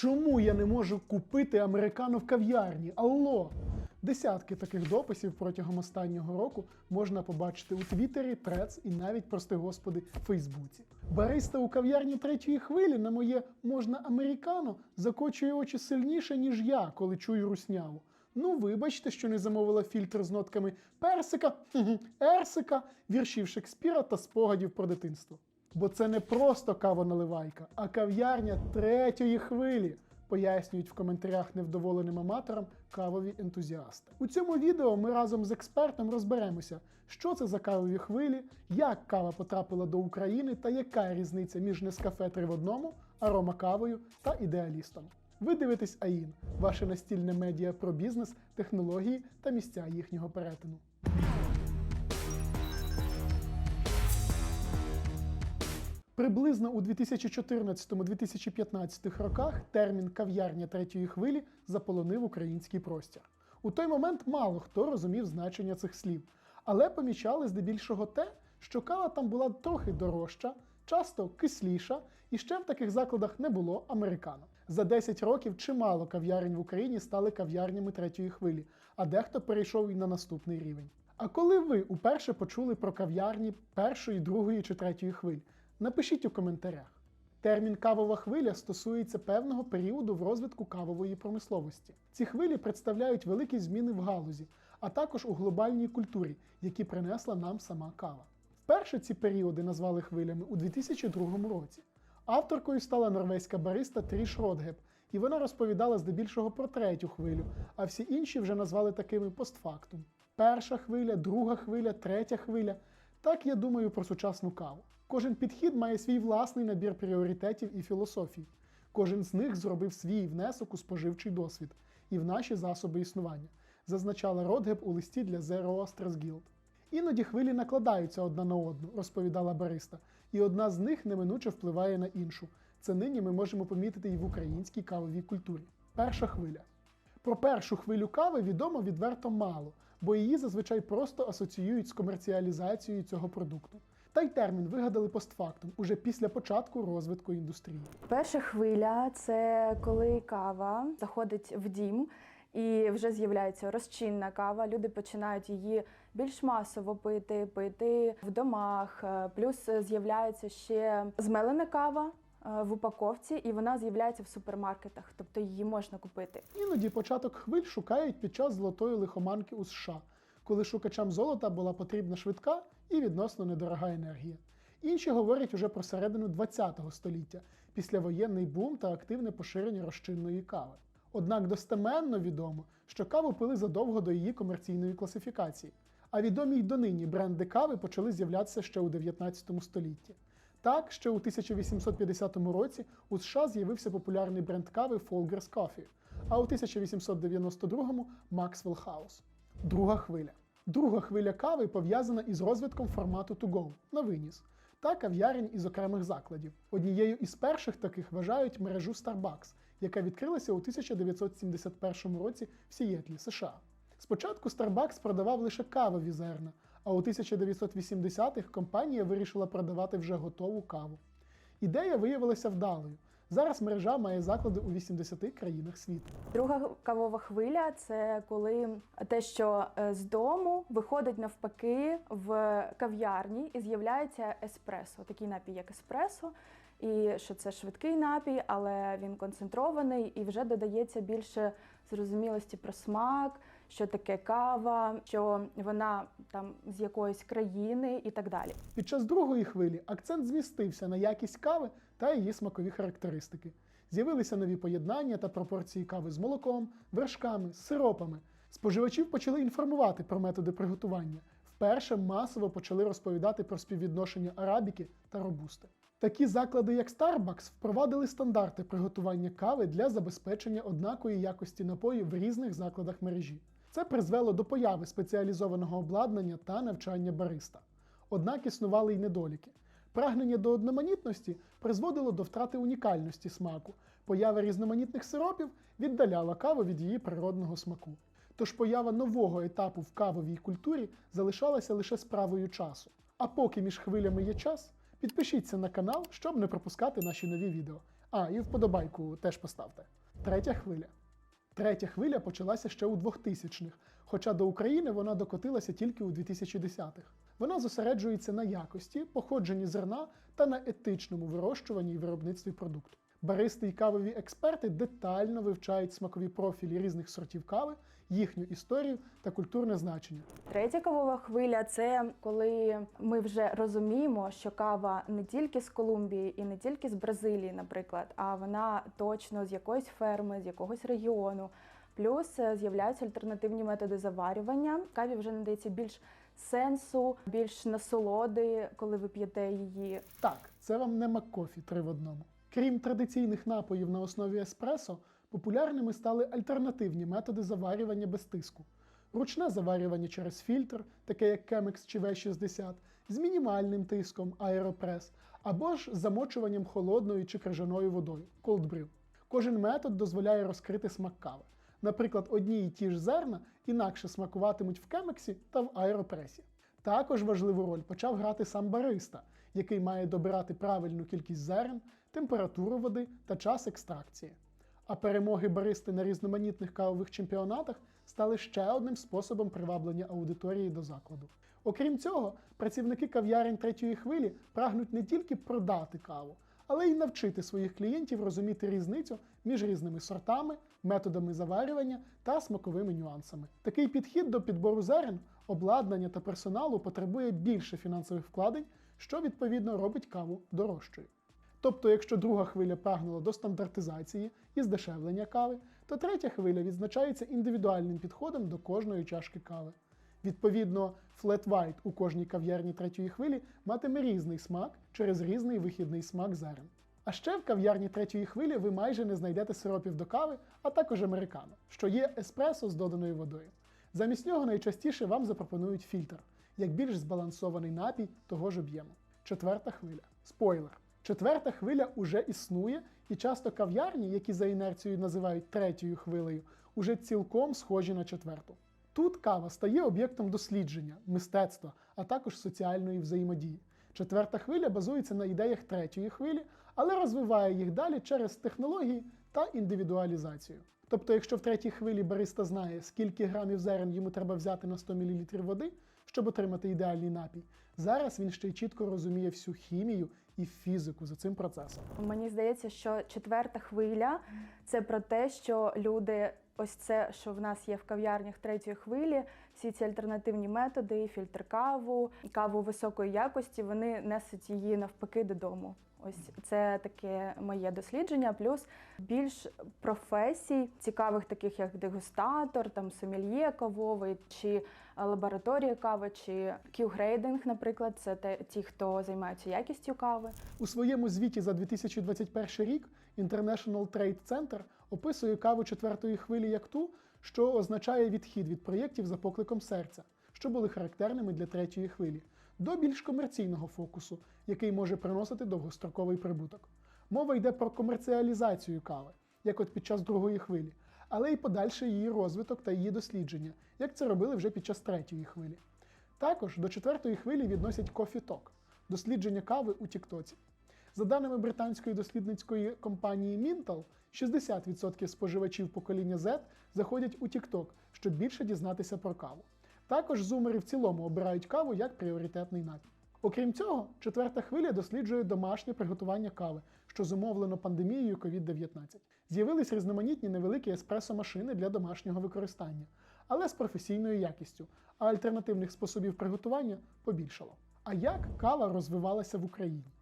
Чому я не можу купити американо в кав'ярні? Алло! Десятки таких дописів протягом останнього року можна побачити у Твіттері, Трец і навіть, прости господи, Фейсбуці. Бариста у кав'ярні третьої хвилі на моє можна американо закочує очі сильніше, ніж я, коли чую русняву. Ну, вибачте, що не замовила фільтр з нотками персика, ерсика, віршів Шекспіра та спогадів про дитинство. Бо це не просто кавоналивайка, а кав'ярня третьої хвилі, пояснюють в коментарях невдоволеним аматорам кавові ентузіасти. У цьому відео ми разом з експертом розберемося, що це за кавові хвилі, як кава потрапила до України та яка різниця між Нескафе 3 в одному, арома кавою та ідеалістом. Ви дивитесь АІН, ваше настільне медіа про бізнес, технології та місця їхнього перетину. Приблизно у 2014-2015 роках термін кав'ярня третьої хвилі заполонив український простір. У той момент мало хто розумів значення цих слів, але помічали здебільшого те, що кава там була трохи дорожча, часто кисліша, і ще в таких закладах не було американо. За 10 років чимало кав'ярень в Україні стали кав'ярнями третьої хвилі, а дехто перейшов і на наступний рівень. А коли ви уперше почули про кав'ярні першої, другої чи третьої хвиль, напишіть у коментарях. Термін кавова хвиля стосується певного періоду в розвитку кавової промисловості. Ці хвилі представляють великі зміни в галузі, а також у глобальній культурі, які принесла нам сама кава. Вперше ці періоди назвали хвилями у 2002 році. Авторкою стала норвезька бариста Тріш Родгеб, і вона розповідала здебільшого про третю хвилю, а всі інші вже назвали такими постфактум. Перша хвиля, друга хвиля, третя хвиля. Так я думаю про сучасну каву. Кожен підхід має свій власний набір пріоритетів і філософій. Кожен з них зробив свій внесок у споживчий досвід і в наші засоби існування, зазначала Родгеб у листі для The Roasters Guild. Іноді хвилі накладаються одна на одну, розповідала бариста, і одна з них неминуче впливає на іншу. Це нині ми можемо помітити і в українській кавовій культурі. Перша хвиля. Про першу хвилю кави відомо відверто мало, бо її зазвичай просто асоціюють з комерціалізацією цього продукту. Та й термін вигадали постфактум уже після початку розвитку індустрії. Перша хвиля це коли кава заходить в дім. І вже з'являється розчинна кава. Люди починають її більш масово пити, пити в домах. Е, Плюс з'являється ще змелена кава е, в упаковці, і вона з'являється в супермаркетах, тобто її можна купити. Іноді початок хвиль шукають під час золотої лихоманки у США, коли шукачам золота була потрібна швидка і відносно недорога енергія. Інші говорять уже про середину ХХ століття, післявоєнний бум та активне поширення розчинної кави. Однак достеменно відомо, що каву пили задовго до її комерційної класифікації, а відомі й донині бренди кави почали з'являтися ще у 19 столітті. Так, ще у 1850 році у США з'явився популярний бренд кави Folgers Coffee, а у 1892 Maxwell House. Друга хвиля. Друга хвиля кави пов'язана із розвитком формату to go на виніс та кав'ярень із окремих закладів. Однією із перших таких вважають мережу Starbucks, яка відкрилася у 1971 році в Сієтлі, США. Спочатку Starbucks продавав лише кавові зерна, а у 1980-х компанія вирішила продавати вже готову каву. Ідея виявилася вдалою. Зараз мережа має заклади у 80 країнах світу. Друга кавова хвиля це коли те, що е, з дому виходить навпаки в кав'ярні і з'являється еспресо, такий напій, як еспресо. І що це швидкий напій, але він концентрований і вже додається більше зрозумілості про смак, що таке кава, що вона там з якоїсь країни і так далі. Під час другої хвилі акцент змістився на якість кави та її смакові характеристики. З'явилися нові поєднання та пропорції кави з молоком, вершками, сиропами. Споживачів почали інформувати про методи приготування. Вперше масово почали розповідати про співвідношення арабіки та робусти. Такі заклади, як Starbucks, впровадили стандарти приготування кави для забезпечення однакої якості напоїв в різних закладах мережі. Це призвело до появи спеціалізованого обладнання та навчання бариста. Однак існували й недоліки. Прагнення до одноманітності призводило до втрати унікальності смаку. Поява різноманітних сиропів віддаляла каву від її природного смаку. Тож поява нового етапу в кавовій культурі залишалася лише справою часу. А поки між хвилями є час, підпишіться на канал, щоб не пропускати наші нові відео. А, і вподобайку теж поставте. Третя хвиля. Третя хвиля почалася ще у 2000-х, хоча до України вона докотилася тільки у 2010-х. Вона зосереджується на якості, походженні зерна та на етичному вирощуванні і виробництві продукту. Баристи і кавові експерти детально вивчають смакові профілі різних сортів кави, їхню історію та культурне значення. Третя кавова хвиля це коли ми вже розуміємо, що кава не тільки з Колумбії і не тільки з Бразилії, наприклад, а вона точно з якоїсь ферми, з якогось регіону. Плюс е, з'являються альтернативні методи заварювання. Каві вже надається більш сенсу, більш насолоди, коли ви п'єте її. Так, це вам не Маккофі три в одному. Крім традиційних напоїв на основі еспресо, популярними стали альтернативні методи заварювання без тиску. Ручне заварювання через фільтр, таке як Chemex чи V60, з мінімальним тиском аеропрес, або ж замочуванням холодною чи крижаною водою cold brew. Кожен метод дозволяє розкрити смак кави. Наприклад, одні й ті ж зерна інакше смакуватимуть в кемексі та в аеропресі. Також важливу роль почав грати сам бариста, який має добирати правильну кількість зерен, температуру води та час екстракції. А перемоги баристи на різноманітних кавових чемпіонатах стали ще одним способом приваблення аудиторії до закладу. Окрім цього, працівники кав'ярень третьої хвилі прагнуть не тільки продати каву, але й навчити своїх клієнтів розуміти різницю між різними сортами, методами заварювання та смаковими нюансами. Такий підхід до підбору зерен, обладнання та персоналу потребує більше фінансових вкладень, що відповідно робить каву дорожчою. Тобто, якщо друга хвиля прагнула до стандартизації і здешевлення кави, то третя хвиля відзначається індивідуальним підходом до кожної чашки кави. Відповідно, flat white у кожній кав'ярні третьої хвилі матиме різний смак через різний вихідний смак зерен. А ще в кав'ярні третьої хвилі ви майже не знайдете сиропів до кави, а також американо, що є еспресо з доданою водою. Замість нього найчастіше вам запропонують фільтр, як більш збалансований напій того ж об'єму. Четверта хвиля. Спойлер. Четверта хвиля уже існує, і часто кав'ярні, які за інерцією називають третьою хвилею, уже цілком схожі на четверту. Тут кава стає об'єктом дослідження, мистецтва, а також соціальної взаємодії. Четверта хвиля базується на ідеях третьої хвилі, але розвиває їх далі через технології та індивідуалізацію. Тобто, якщо в третій хвилі бариста знає, скільки грамів зерен йому треба взяти на 100 мл води, щоб отримати ідеальний напій, зараз він ще й чітко розуміє всю хімію і фізику за цим процесом. Мені здається, що четверта хвиля це про те, що люди, ось це, що в нас є в кав'ярнях третьої хвилі, всі ці альтернативні методи, фільтр каву, каву високої якості, вони несуть її навпаки додому. Ось це таке моє дослідження. Плюс більш професій, цікавих, таких як дегустатор, там сомельє кавовий, чи лабораторія кави, чи Q-грейдинг, наприклад, це те, ті, хто займаються якістю кави. У своєму звіті за 2021 рік International Trade Center описує каву четвертої хвилі як ту, що означає відхід від проєктів за покликом серця, що були характерними для третьої хвилі, до більш комерційного фокусу, який може приносити довгостроковий прибуток. Мова йде про комерціалізацію кави, як от під час другої хвилі, але й подальший її розвиток та її дослідження, як це робили вже під час третьої хвилі. Також до четвертої хвилі відносять Talk – дослідження кави у Тіктоці. За даними британської дослідницької компанії Mintel, 60% споживачів покоління Z заходять у TikTok, щоб більше дізнатися про каву. Також зумери в цілому обирають каву як пріоритетний напій. Окрім цього, четверта хвиля досліджує домашнє приготування кави, що зумовлено пандемією COVID-19. З'явились різноманітні невеликі еспресо-машини для домашнього використання, але з професійною якістю, а альтернативних способів приготування побільшало. А як кава розвивалася в Україні?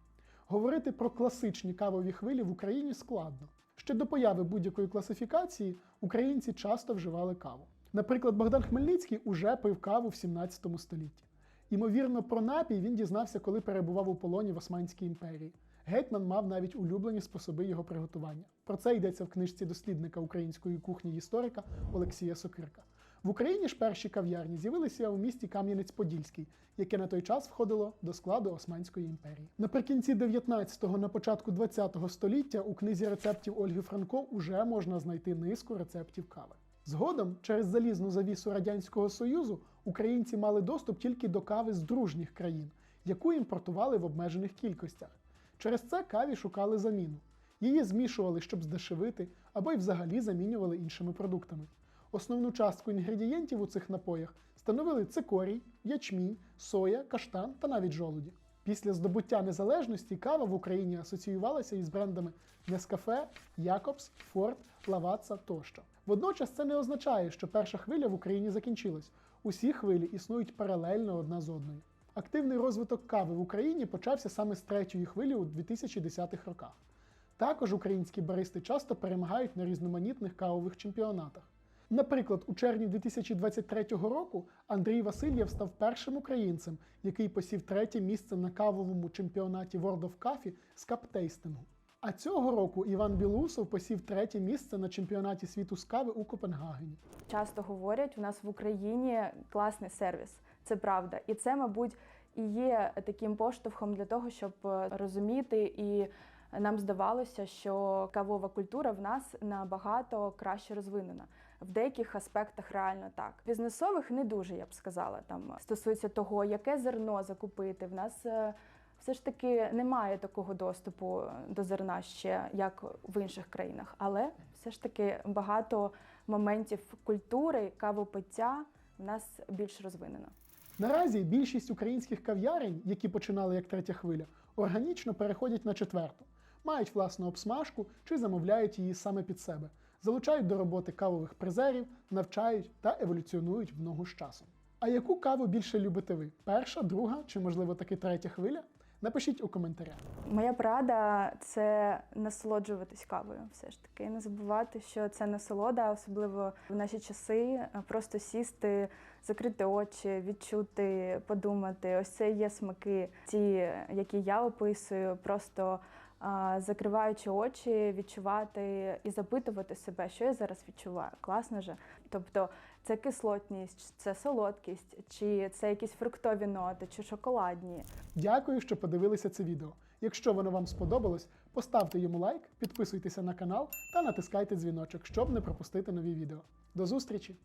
Говорити про класичні кавові хвилі в Україні складно. Ще до появи будь-якої класифікації українці часто вживали каву. Наприклад, Богдан Хмельницький уже пив каву в 17 столітті. Ймовірно, про напій він дізнався, коли перебував у полоні в Османській імперії. Гетьман мав навіть улюблені способи його приготування. Про це йдеться в книжці дослідника української кухні історика Олексія Сокирка. В Україні ж перші кав'ярні з'явилися у місті Кам'янець-Подільський, яке на той час входило до складу Османської імперії. Наприкінці 19-го, на початку 20-го століття у книзі рецептів Ольги Франко уже можна знайти низку рецептів кави. Згодом, через залізну завісу Радянського Союзу, українці мали доступ тільки до кави з дружніх країн, яку імпортували в обмежених кількостях. Через це каві шукали заміну. Її змішували, щоб здешевити, або й взагалі замінювали іншими продуктами. Основну частку інгредієнтів у цих напоях становили цикорій, ячмінь, соя, каштан та навіть жолуді. Після здобуття незалежності кава в Україні асоціювалася із брендами Нескафе, Якобс, Форд, Лаваца тощо. Водночас це не означає, що перша хвиля в Україні закінчилась. Усі хвилі існують паралельно одна з одною. Активний розвиток кави в Україні почався саме з третьої хвилі у 2010-х роках. Також українські баристи часто перемагають на різноманітних кавових чемпіонатах. Наприклад, у червні 2023 року Андрій Васильєв став першим українцем, який посів третє місце на кавовому чемпіонаті World of Coffee з каптейстингу. А цього року Іван Білусов посів третє місце на чемпіонаті світу з кави у Копенгагені. Часто говорять, у нас в Україні класний сервіс. Це правда. І це, мабуть, і є таким поштовхом для того, щоб е, розуміти і нам здавалося, що кавова культура в нас набагато краще розвинена. В деяких аспектах реально так. Бізнесових не дуже, я б сказала. Там стосується того, яке зерно закупити. В нас е, все ж таки немає такого доступу до зерна ще, як в інших країнах. Але все ж таки багато моментів культури, кавопиття в нас більш розвинено. Наразі більшість українських кав'ярень, які починали як третя хвиля, органічно переходять на четверту, мають власну обсмажку чи замовляють її саме під себе, залучають до роботи кавових призерів, навчають та еволюціонують в ногу з часом. А яку каву більше любите ви? Перша, друга чи, можливо, таки третя хвиля? Напишіть у коментарях. Моя порада це насолоджуватись кавою. Все ж таки, не забувати, що це насолода, особливо в наші часи. Просто сісти, закрити очі, відчути, подумати. Ось це є смаки, ті, які я описую, просто закриваючи очі, відчувати і запитувати себе, що я зараз відчуваю. Класно же. Тобто це кислотність, це солодкість, чи це якісь фруктові ноти, чи шоколадні. Дякую, що подивилися це відео. Якщо воно вам сподобалось, поставте йому лайк, підписуйтеся на канал та натискайте дзвіночок, щоб не пропустити нові відео. До зустрічі!